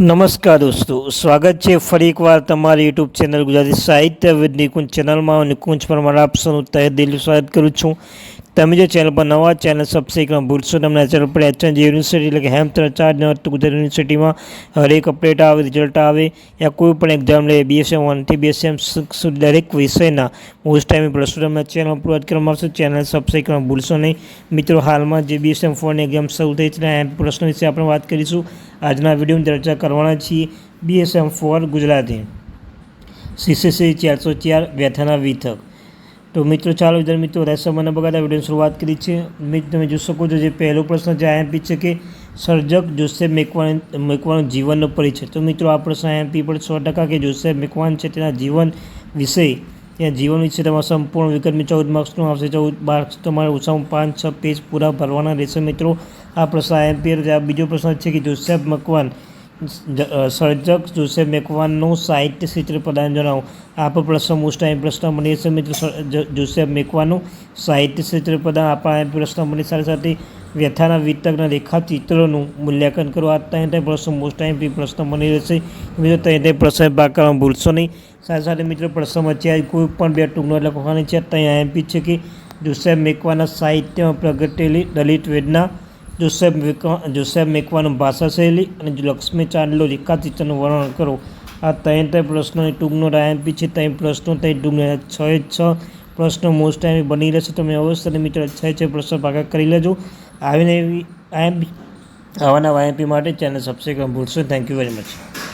નમસ્કાર દોસ્તો, સ્વાગત છે ફરી એકવાર તમારી યુટ્યુબ ચેનલ ગુજરાતી સાહિત્ય વિદ નિકુંજ ચેનલમાં નિકુંજ પર મારા આપ સૌનું તહે દિલ સ્વાગત કરું છું. તમે જે ચેનલ પર નવા ચેનલ સબસ્ક્રાઈબ ભૂલશો તમને ચેનલ પર એચએનજી યુનિવર્સિટી એટલે કે હેમચંદ્ર ચાર્જ ગુજરાત યુનિવર્સિટીમાં હરેક અપડેટ આવે રિઝલ્ટ આવે, યા કોઈ પણ એક્ઝામ લે બીએસએમ વનથી બીએસએમ સુધી દરેક વિષયના મોસ્ટ ટાઈમ પ્રશ્નો તમને ચેનલ પ્રોવાઈડ કરવામાં આવશે ચેનલ સબસ્ક્રાઈબ ભૂલશો નહીં. મિત્રો, હાલમાં જે બીએસએમ ફોરની એક્ઝામ શરૂ થઈ છે એમ પ્રશ્નો વિશે આપણે વાત કરીશું. આજના વિડીયોમાં ચર્ચા કરવાના છીએ બીએસએમ ફોર ગુજરાતી. સીસીસી ચારસો ચાર વ્યથાના વિથક તો મિત્રો, ચાલો વિદ્યાર્થી મિત્રો રહેશે મને બગાડા વિડીયોની શરૂઆત કરી છે મિત્રો, તમે જોઈ શકો છો જે પહેલો પ્રશ્ન જે આઈએમપી છે કે સર્જક જોસેફ મેકવાન મેકવાનો જીવનનો પરિચય. તો મિત્રો, આ પ્રશ્ન આઈએમપી પર સો ટકા કે જોસેફ મેકવાન છે તેના જીવન વિષય ત્યાં જીવન વિશે તમારા સંપૂર્ણ વિગતમી ચૌદ માર્ક્સનું આવશે. ચૌદ માર્ક્સ તમારે ઓછામાં પાંચ, છ પેજ પૂરા ભરવાના રહેશે મિત્રો. આ પ્રશ્ન આઈએમપી આ બીજો પ્રશ્ન છે કે જોસેફ મકવાન સર્જક જોસેફ મેકવાનનું સાહિત્ય ચિત્ર પ્રદાન જણાવો. આપ પ્રશ્ન મોસ્ટ ટાઈમ પ્રશ્ન બની છે મિત્ર જોસેફ મેકવાનું સાહિત્ય ચિત્ર પ્રદાન. આપણા પ્રશ્ન બની સાથે સાથે વ્યથાના વિતકના રેખાચિત્રોનું મૂલ્યાંકન કરો. આ ત્યાં ત્યાં પ્રશ્ન મોસ્ટ ટાઈમ પ્રશ્ન બની રહેશે. મિત્રો ત્યાં ત્યાં પ્રશ્ન ભાગ કરવાનું ભૂલશો નહીં. સાથે સાથે મિત્રો પ્રશ્ન વચ્ચે કોઈ પણ બે ટૂંકનો કહેવાની છે, ત્યાં આઈએમપી છે કે જોસેફ મેકવાના સાહિત્યમાં પ્રગટેલી દલિત વેદના જોસેફ જોસેફ મેકવાનું ભાષા શૈલી અને લક્ષ્મી ચાંદલો રેખાચિત્રનું વર્ણન કરો. આ ત્રણ ત્રણ પ્રશ્નોની ટૂંકનો આઈએમપી છે. ત્રણ પ્રશ્નો ત્રણ ટૂંકનો છ છ પ્રશ્નો મોસ્ટ ટાઈમ બની રહેશે. તમે અવશ્ય મિત્રો છ છ પ્રશ્નો ભાગા કરી લેજો. આવીને એવી આઈએમપી, આવાના આઈએમપી માટે ચેનલ સબસ્ક્રાઈબ ભૂલશો થેન્ક યુ વેરી મચ